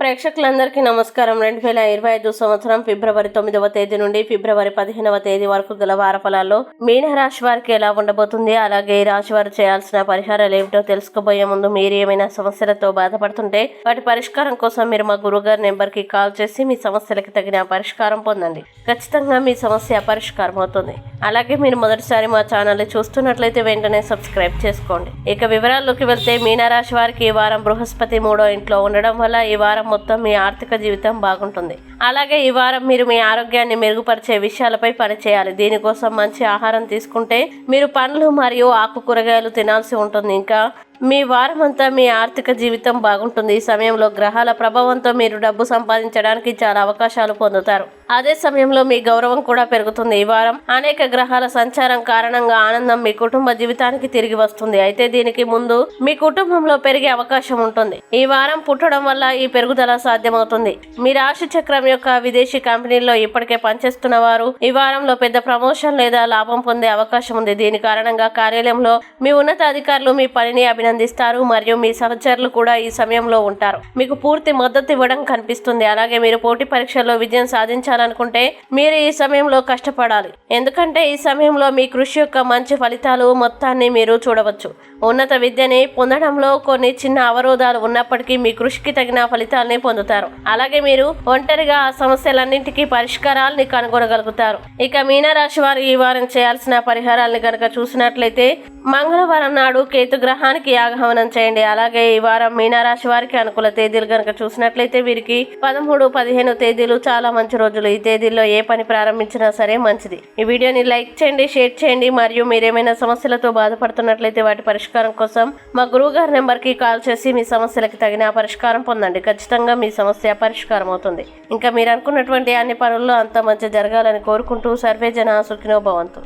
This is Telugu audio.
ప్రేక్షకులందరికీ నమస్కారం. రెండు వేల ఇరవై ఐదు సంవత్సరం ఫిబ్రవరి తొమ్మిదవ తేదీ నుండి ఫిబ్రవరి పదిహేనవ తేదీ వరకు గల వార ఫలాల్లో మీనరాశి వారికి ఎలా ఉండబోతుంది? అలాగే ఈ రాశి వారు చేయాల్సిన పరిహారాలు ఏమిటో తెలుసుకోబోయే ముందు మీరు ఏమైనా సమస్యలతో బాధపడుతుంటే వాటి పరిష్కారం కోసం మీరు మా గురుగారి నెంబర్కి కాల్ చేసి మీ సమస్యలకి తగిన పరిష్కారం పొందండి. ఖచ్చితంగా మీ సమస్య పరిష్కారం అవుతుంది. అలాగే మీరు మొదటిసారి మా ఛానల్ చూస్తున్నట్లయితే వెంటనే సబ్స్క్రైబ్ చేసుకోండి. ఇక వివరాల్లోకి వెళ్తే మీనరాశి వారికి ఈ వారం బృహస్పతి మూడో ఇంట్లో ఉండడం వల్ల ఈ వారం మొత్తం మీ ఆర్థిక జీవితం బాగుంటుంది. అలాగే ఈ వారం మీరు మీ ఆరోగ్యాన్ని మెరుగుపరిచే విషయాలపై పనిచేయాలి దీనికోసం మంచి ఆహారం తీసుకుంటే మీరు పండ్లు మరియు ఆకుకూరగాయలు తినాల్సి ఉంటుంది. ఇంకా మీ వారమంతా మీ ఆర్థిక జీవితం బాగుంటుంది. ఈ సమయంలో గ్రహాల ప్రభావంతో మీరు డబ్బు సంపాదించడానికి చాలా అవకాశాలు పొందుతారు. అదే సమయంలో మీ గౌరవం కూడా పెరుగుతుంది. ఈ వారం అనేక గ్రహాల సంచారం కారణంగా ఆనందం మీ కుటుంబ జీవితానికి తిరిగి వస్తుంది. అయితే దీనికి ముందు మీ కుటుంబంలో పెరిగే అవకాశం ఉంటుంది. ఈ వారం పుట్టడం వల్ల ఈ పెరుగుదల సాధ్యమవుతుంది. మీ రాశి చక్రం యొక్క విదేశీ కంపెనీల్లో ఇప్పటికే పనిచేస్తున్న వారు ఈ వారంలో పెద్ద ప్రమోషన్ లేదా లాభం పొందే అవకాశం ఉంది. దీని కారణంగా కార్యాలయంలో మీ ఉన్నతాధికారులు మీ పనిని అభినందిస్తారు మరియు మీ సహచరులు కూడా ఈ సమయంలో ఉంటారు. మీకు పూర్తి మద్దతు ఇవ్వడం కనిపిస్తుంది. అలాగే మీరు పోటీ పరీక్షల్లో విజయం సాధించాలనుకుంటే మీరు ఈ సమయంలో కష్టపడాలి. ఎందుకంటే ఈ సమయంలో మీ కృషి యొక్క మంచి ఫలితాలు మొత్తాన్ని మీరు చూడవచ్చు. ఉన్నత విద్యని పొందడంలో కొన్ని చిన్న అవరోధాలు ఉన్నప్పటికీ మీ కృషికి తగిన ఫలితాలని పొందుతారు. అలాగే మీరు ఒంటరిగా ఆ సమస్యలన్నింటికీ పరిష్కారాలని కనుగొనగలుగుతారు. ఇక మీనరాశి వారు ఈ వారం చేయాల్సిన పరిహారాలను కనుక చూసినట్లయితే మంగళవారం నాడు కేతు గ్రహానికి యాగహవనం చేయండి. అలాగే ఈ వారం మీనారాశి వారికి అనుకూల తేదీలు కనుక చూసినట్లయితే వీరికి పదమూడు పదిహేను తేదీలు చాలా మంచి రోజులు. ఈ తేదీల్లో ఏ పని ప్రారంభించినా సరే మంచిది. ఈ వీడియోని లైక్ చేయండి షేర్ చేయండి. మరియు మీరేమైనా సమస్యలతో బాధపడుతున్నట్లయితే వాటి పరిష్కారం కోసం మా గురువు గారి నెంబర్కి కాల్ చేసి మీ సమస్యలకి తగిన పరిష్కారం పొందండి. ఖచ్చితంగా మీ సమస్య పరిష్కారం అవుతుంది. ఇంకా మీరు అనుకున్నటువంటి అన్ని పనుల్లో అంత మంచి జరగాలని కోరుకుంటూ సర్వే జన సుఖినో భవంతు.